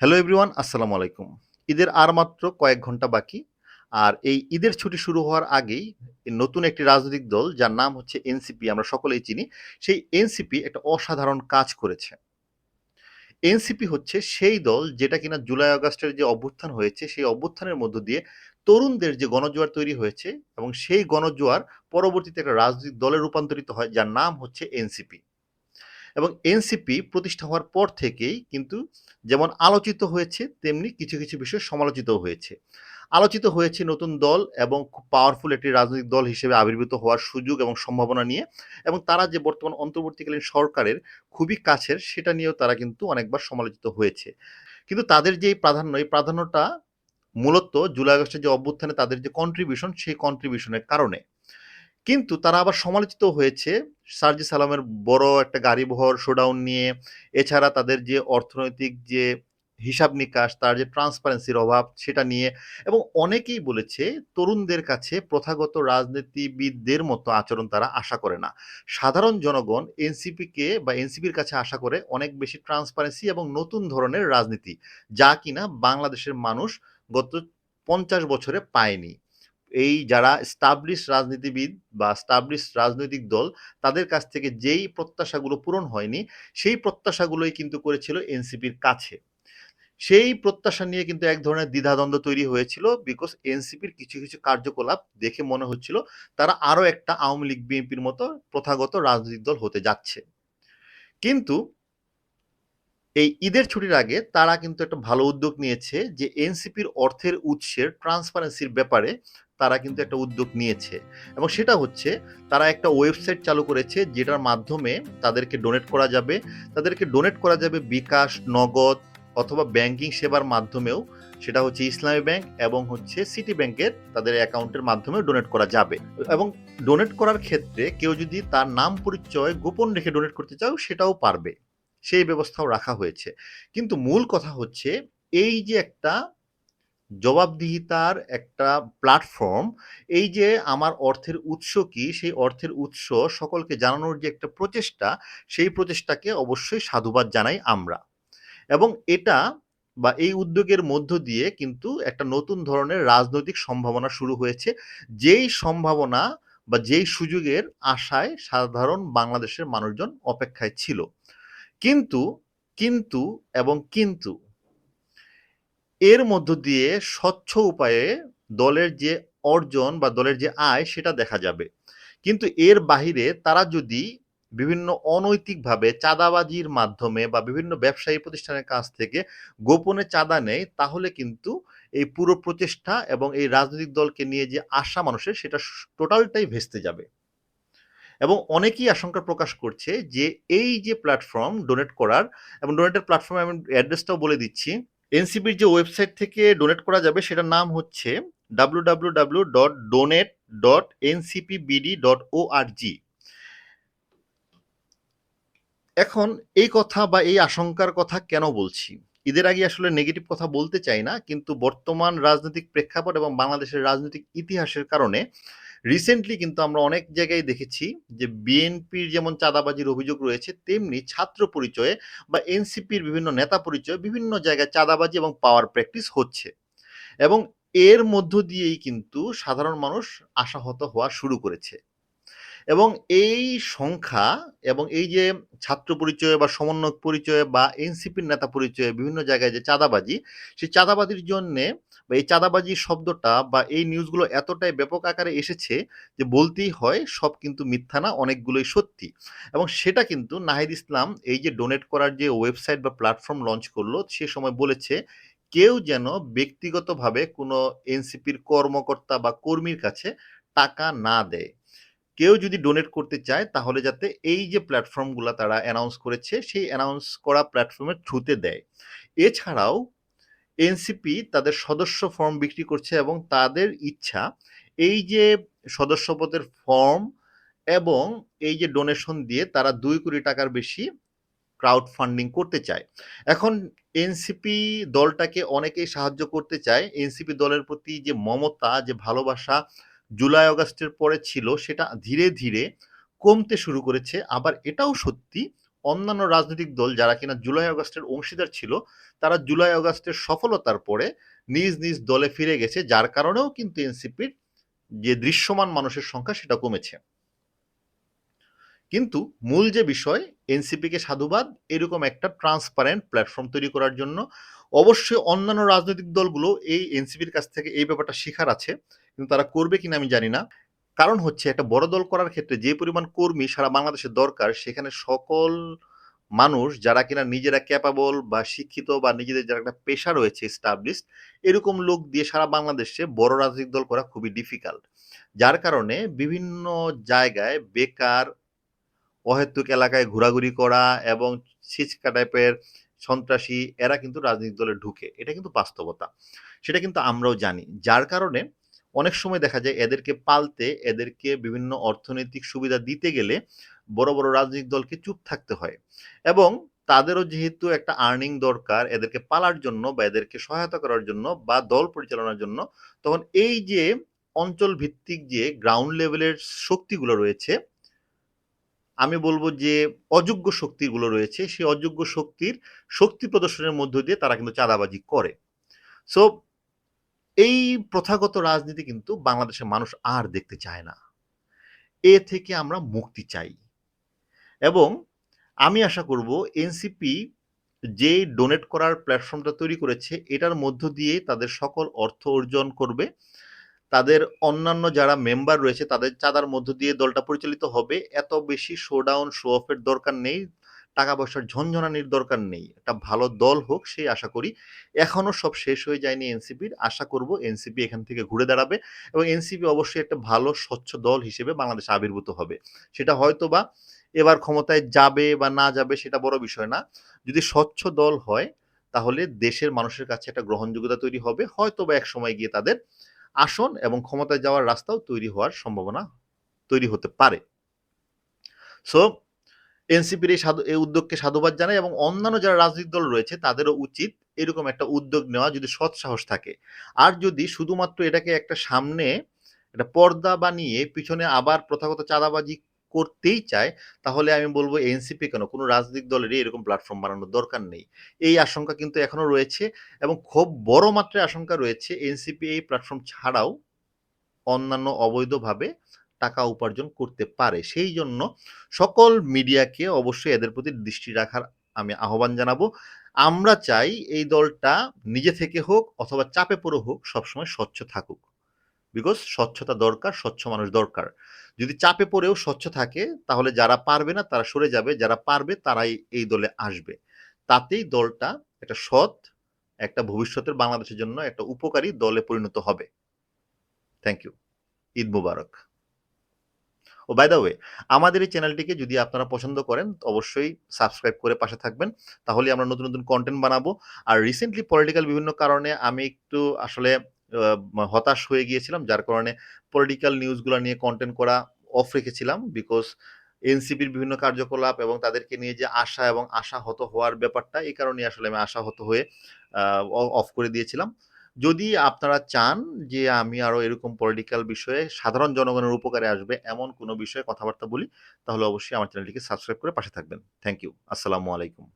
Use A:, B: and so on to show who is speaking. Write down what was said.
A: Hello everyone আসসালামু আলাইকুম। ঈদের আর মাত্র কয়েক ঘণ্টা বাকি, আর এই ঈদের ছুটি শুরু হওয়ার আগেই নতুন একটি রাজনৈতিক দল, যার নাম হচ্ছে এনসিপি আমরা সকলেই চিনি, সেই এনসিপি একটা অসাধারণ কাজ করেছে। এনসিপি হচ্ছে সেই দল যেটা কিনা জুলাই আগস্টের যে অভ্যুত্থান হয়েছে, সেই অভ্যুত্থানের মধ্য দিয়ে তরুণদের যে গণজোয়ার তৈরি হয়েছে এবং সেই গণজোয়ার পরবর্তীতে একটা রাজনৈতিক দলে রূপান্তরিত হয়, যার নাম হচ্ছে এনসিপি এবং এনসিপি প্রতিষ্ঠা হওয়ার পর থেকেই কিন্তু যেমন আলোচিত হয়েছে, তেমনি কিছু কিছু বিষয় সমালোচিত হয়েছে। আলোচিত হয়েছে নতুন দল এবং খুব পাওয়ারফুল একটি রাজনৈতিক দল হিসেবে আবির্ভূত হওয়ার সুযোগ এবং সম্ভাবনা নিয়ে এবং তারা যে বর্তমান অন্তর্বর্তীকালীন সরকারের খুবই কাছের, সেটা নিয়েও তারা কিন্তু অনেকবার সমালোচিত হয়েছে। কিন্তু তাদের যে প্রাধান্য, এই প্রাধান্যটা মূলত জুলাই আগস্টের যে অভ্যুত্থানে তাদের যে কন্ট্রিবিউশন সেই কন্ট্রিবিউশনের কারণে। কিন্তু তারা আবার সমালোচিত হয়েছে। সার্জি সালামের বড় একটা গাড়িবহর শোডাউন নিয়ে। এছাড়া তাদের যে অর্থনৈতিক যে হিসাব নিকাশ, তার যে ট্রান্সপারেন্সির অভাব, সেটা নিয়ে। এবং অনেকেই বলেছে তরুণদের কাছে প্রথাগত রাজনীতিবিদদের মতো আচরণ তারা আশা করে না। সাধারণ জনগণ এনসিপিকে বা এনসিপির কাছে আশা করে অনেক বেশি ট্রান্সপারেন্সি এবং নতুন ধরনের রাজনীতি, যা কিনা বাংলাদেশের মানুষ গত পঞ্চাশ বছরে পায়নি। এই যারা স্টাবলিশ রাজনীতিবিদ বা স্টাবলিশ রাজনৈতিক দল, তাদের কাছ থেকে যেই প্রত্যাশাগুলো পূরণ হয়নি, সেই প্রত্যাশাগুলোই কিন্তু করেছিল এনসিপির কাছে। সেই প্রত্যাশা নিয়ে কিন্তু এক ধরনের দ্বিধাদ্বন্দ্ব তৈরি হয়েছিল বিকজ এনসিপির কিছু কিছু কার্যকলাপ দেখে মনে হচ্ছিল তারা আরও একটা আওয়ামী লীগ, বিএনপির মতো প্রথাগত রাজনৈতিক দল হতে যাচ্ছে। কিন্তু এই ঈদের ছুটির আগে তারা কিন্তু একটা ভালো উদ্যোগ নিয়েছে যে এনসিপির অর্থের উৎসের ট্রান্সপারেন্সির ব্যাপারে তারা কিন্তু একটা উদ্যোগ নিয়েছে। এবং সেটা হচ্ছে তারা একটা ওয়েবসাইট চালু করেছে যেটার মাধ্যমে তাদেরকে ডোনেট করা যাবে। তাদেরকে ডোনেট করা যাবে বিকাশ নগদ অথবা ব্যাংকিং সেবার মাধ্যমেও। সেটা হচ্ছে ইসলামী ব্যাংক এবং হচ্ছে সিটি ব্যাংকের তাদের অ্যাকাউন্টের মাধ্যমে ডোনেট করা যাবে। এবং ডোনেট করার ক্ষেত্রে কেউ যদি তার নাম পরিচয় গোপন রেখে ডোনেট করতে চাও সেটাও পারবে। সেই ব্যবস্থাও রাখা হয়েছে। কিন্তু মূল কথা হচ্ছে, এই যে একটা জবাবদিহিতার একটা প্ল্যাটফর্ম এই যে আমার অর্থের উৎস কি, সেই অর্থের উৎস সকলকে জানানোর যে একটা প্রচেষ্টা, সেই প্রচেষ্টাকে অবশ্যই সাধুবাদ জানাই আমরা। এবং এটা বা এই উদ্যোগের মধ্য দিয়ে কিন্তু একটা নতুন ধরনের রাজনৈতিক সম্ভাবনা শুরু হয়েছে। যেই সম্ভাবনা বা যেই সুযোগের আশায় সাধারণ বাংলাদেশের মানুষজন অপেক্ষায় ছিল। কিন্তু কিন্তু এবং কিন্তু। এর মধ্য দিয়ে স্বচ্ছ উপায়ে দলের যে অর্জন বা দলের যে আয়, সেটা দেখা যাবে। কিন্তু এর বাহিরে তারা যদি বিভিন্ন অনৈতিকভাবে চাঁদাবাজির মাধ্যমে বা বিভিন্ন ব্যবসায়ী প্রতিষ্ঠানের কাছ থেকে গোপনে চাঁদা নেয়, তাহলে কিন্তু এই পুরো প্রচেষ্টা এবং এই রাজনৈতিক দলকে নিয়ে যে আশা মানুষের, সেটা টোটালটাই ভেস্তে যাবে। এবং অনেকেই আশঙ্কা প্রকাশ করছে যে এই যে প্ল্যাটফর্ম ডোনেট করার এবং ডোনেটের প্ল্যাটফর্মে আমি অ্যাড্রেসটাও বলে দিচ্ছি। এনসিপির যে ওয়েবসাইট থেকে ডোনেট করা যাবে সেটার নাম হচ্ছে W W W dot donate dot NCPBD dot O R G এখন এই কথা বা এই আশঙ্কার কথা কেন বলছি? ঈদের আগে আসলে নেগেটিভ কথা বলতে চাই না, কিন্তু বর্তমান রাজনৈতিক প্রেক্ষাপট এবং বাংলাদেশের রাজনৈতিক ইতিহাসের কারণে রিসেন্টলি কিন্তু আমরা অনেক জায়গায় দেখেছি যে বিএনপির যেমন চাঁদাবাজির অভিযোগ রয়েছে, তেমনি ছাত্র পরিচয়ে বা এনসিপির বিভিন্ন নেতা পরিচয়ে বিভিন্ন জায়গায় চাঁদাবাজি এবং পাওয়ার প্র্যাকটিস হচ্ছে। এবং এর মধ্য দিয়েই কিন্তু সাধারণ মানুষ আশাহত হওয়া শুরু করেছে। এবং এই সংখ্যা এবং এই যে ছাত্র পরিচয় বা সমন্বয়ক পরিচয় বা এনসিপির নেতা পরিচয়ে বিভিন্ন জায়গায় যে চাঁদাবাজি, সেই চাঁদাবাজির জন্যে বা এই চাঁদাবাজি শব্দটা বা এই নিউজগুলো এতটাই ব্যাপক আকারে এসেছে যে বলতেই হয় সব কিন্তু মিথ্যা না, অনেকগুলোই সত্যি। এবং সেটা কিন্তু নাহিদ ইসলাম এই যে ডোনেট করার যে ওয়েবসাইট বা প্ল্যাটফর্ম লঞ্চ করল, সে সময় বলেছে, কেউ যেন ব্যক্তিগতভাবে কোনো এনসিপির কর্মকর্তা বা কর্মীর কাছে টাকা না দেয়। কেউ যদি ডোনেট করতে চায়, তাহলে যাতে এই যে প্ল্যাটফর্মগুলো তারা অ্যানাউন্স করেছে, সেই অ্যানাউন্স করা প্ল্যাটফর্মের থ্রুতে দেয়। এছাড়াও এনসিপি তাদের সদস্য ফর্ম বিক্রি করছে এবং তাদের ইচ্ছা এই যে সদস্যপদের ফর্ম এবং এই যে ডোনেশন দিয়ে তারা দুই কোটি টাকার বেশি ক্রাউড ফান্ডিং করতে চায়। এখন এনসিপি দলটাকে অনেকেই সাহায্য করতে চায়। এনসিপি দলের প্রতি যে মমতা, যে ভালোবাসা জুলাই অগাস্টের পরে ছিল, সেটা ধীরে ধীরে কমতে শুরু করেছে। আবার এটাও সত্যি অন্যান্য রাজনৈতিক দল যারা কিনা জুলাই আগস্টের অংশীদার ছিল, তারা জুলাই আগস্টের সফলতার পরে নিজ নিজ দলে ফিরে গেছে, যার কারণেও কিন্তু এনসিপির যে দৃশ্যমান মানুষের সংখ্যা সেটা কমেছে। কিন্তু মূল যে বিষয়, এনসিপিকে সাধুবাদ, এরকম একটা ট্রান্সপারেন্ট প্ল্যাটফর্ম তৈরি করার জন্য অবশ্যই অন্যান্য রাজনৈতিক দলগুলো এই এনসিপির কাছ থেকে এই ব্যাপারটা শেখার আছে, কিন্তু তারা করবে কিনা আমি জানি না। কারণ হচ্ছে একটা বড় দল করার ক্ষেত্রে যে পরিমাণ কর্মী সারা বাংলাদেশের দরকার, সেখানে সকল মানুষ যারা কিনা নিজেরা ক্যাপাবল বা শিক্ষিত বা নিজেদের যারা একটা পেশা রয়েছে স্টাবলিশড এরকম লোক দিয়ে সারা বাংলাদেশে বড় রাজনৈতিক দল করা খুবই ডিফিকাল্ট যার কারণে বিভিন্ন জায়গায় বেকার, অহেতুক এলাকায় ঘোরাঘুরি করা এবং ছিচকা টাইপের সন্ত্রাসী, এরা কিন্তু রাজনৈতিক দলে ঢুকে। এটা কিন্তু বাস্তবতা। সেটা কিন্তু আমরাও জানি। যার কারণে অনেক সময় দেখা যায় এদেরকে পালতে, এদেরকে বিভিন্ন অর্থনৈতিক সুবিধা দিতে গেলে বড় বড় রাজনৈতিক দলকে চুপ থাকতে হয় এবং তাদেরও যেহেতু একটা আর্নিং দরকার এদেরকে পালার জন্য বা এদেরকে সহায়তা করার জন্য বা দল পরিচালনার জন্য, তখন এই যে অঞ্চল ভিত্তিক যে গ্রাউন্ড লেভেলের শক্তিগুলো রয়েছে, আমি বলব যে অযোগ্য শক্তিগুলো রয়েছে, সেই অযোগ্য শক্তির শক্তি প্রদর্শনের মধ্য দিয়ে তারা কিন্তু চাঁদাবাজি করে। সো এই প্রথাগত রাজনীতি কিন্তু বাংলাদেশের মানুষ আর দেখতে চায় না। এ থেকে আমরা মুক্তি চাই। এবং আমি আশা করব এনসিপি যে ডোনেট করার প্ল্যাটফর্মটা তৈরি করেছে, এটার মধ্য দিয়ে তাদের সকল অর্থ অর্জন করবে। তাদের অন্যান্য যারা মেম্বার রয়েছে, তাদের চাঁদার মধ্য দিয়ে দলটা পরিচালিত হবে। এত বেশি শোডাউন শো অফের দরকার নেই। টাকা পয়সার ঝনঝনানির দরকার নেই। একটা ভালো দল হোক সেই আশা করি। এখনও সব শেষ হয়ে যায়নি এনসিপির। আশা করব এনসিপি এখান থেকে ঘুরে দাঁড়াবে এবং এনসিপি অবশ্যই একটা ভালো, স্বচ্ছ দল হিসেবে বাংলাদেশে আবির্ভূত হবে। সেটা হয়তো বা এবার ক্ষমতায় যাবে বা না যাবে সেটা বড় বিষয় না। যদি স্বচ্ছ দল হয়, তাহলে দেশের মানুষের কাছে একটা গ্রহণযোগ্যতা তৈরি হবে। হয়তো বা এক সময় গিয়ে তাদের আসন এবং ক্ষমতায় যাওয়ার রাস্তাও তৈরি হওয়ার সম্ভাবনা তৈরি হতে পারে। সো এনসিপির এই উদ্যোগকে সাধুবাদ জানাই এবং অন্যান্য যারা রাজনৈতিক দল রয়েছে, তাদেরও উচিত এরকম একটা উদ্যোগ নেওয়া যদি সৎ সাহস থাকে। আর যদি শুধুমাত্র এটাকে একটা সামনে একটা পর্দা বানিয়ে পিছনে আবার প্রথাগত চাঁদাবাজি করতেই চায়, তাহলে আমি বলব এনসিপি কেন? কোনো রাজনৈতিক দলেরই এরকম প্ল্যাটফর্ম বানানোর দরকার নেই। এই আশঙ্কা কিন্তু এখনও রয়েছে এবং খুব বড় মাত্রায় আশঙ্কা রয়েছে এনসিপি এই প্ল্যাটফর্ম ছাড়াও অন্যান্য অবৈধভাবে টাকা উপার্জন করতে পারে। সেই জন্য সকল মিডিয়াকে অবশ্যই এদের প্রতি দৃষ্টি রাখার আমি আহ্বান জানাব। আমরা চাই এই দলটা নিজে থেকে হোক অথবা চাপে পড়ে হোক সবসময় স্বচ্ছ থাকুক। বিকজ স্বচ্ছতা দরকার, স্বচ্ছ মানুষ দরকার। যদি চাপে পড়েও স্বচ্ছ থাকে, তাহলে যারা পারবে না তারা সরে যাবে। যারা পারবে তারাই এই দলে আসবে। তাতেই দলটা একটা সৎ, একটা ভবিষ্যতের বাংলাদেশের জন্য একটা উপকারী দলে পরিণত হবে। Thank you Eid Mubarak. Oh by the way আমাদের এই চ্যানেলটিকে যদি আপনারা পছন্দ করেন, অবশ্যই সাবস্ক্রাইব করে পাশে থাকবেন। তাহলে আমরা নতুন নতুন কন্টেন্ট বানাবো। আর রিসেন্টলি পলিটিক্যাল বিভিন্ন কারণে আমি একটু আসলে হতাশ হয়ে গিয়েছিলাম, যার কারণে পলিটিক্যাল নিউজগুলো নিয়ে কন্টেন্ট করা অফ রেখেছিলাম বিকজ এনসিপির বিভিন্ন কার্যকলাপ এবং তাদেরকে নিয়ে যে আশা এবং আশাহত হওয়ার ব্যাপারটা, এই কারণে আসলে আমি আশাহত হয়ে অফ করে দিয়েছিলাম। যদি আপনারা চান যে আমি আরও এরকম পলিটিক্যাল বিষয়ে সাধারণ জনগণের উপকারে আসবে এমন কোনো বিষয়ে কথাবার্তা বলি, তাহলে অবশ্যই আমার চ্যানেলটিকে সাবস্ক্রাইব করে পাশে থাকবেন। থ্যাংক ইউ আসসালামু আলাইকুম।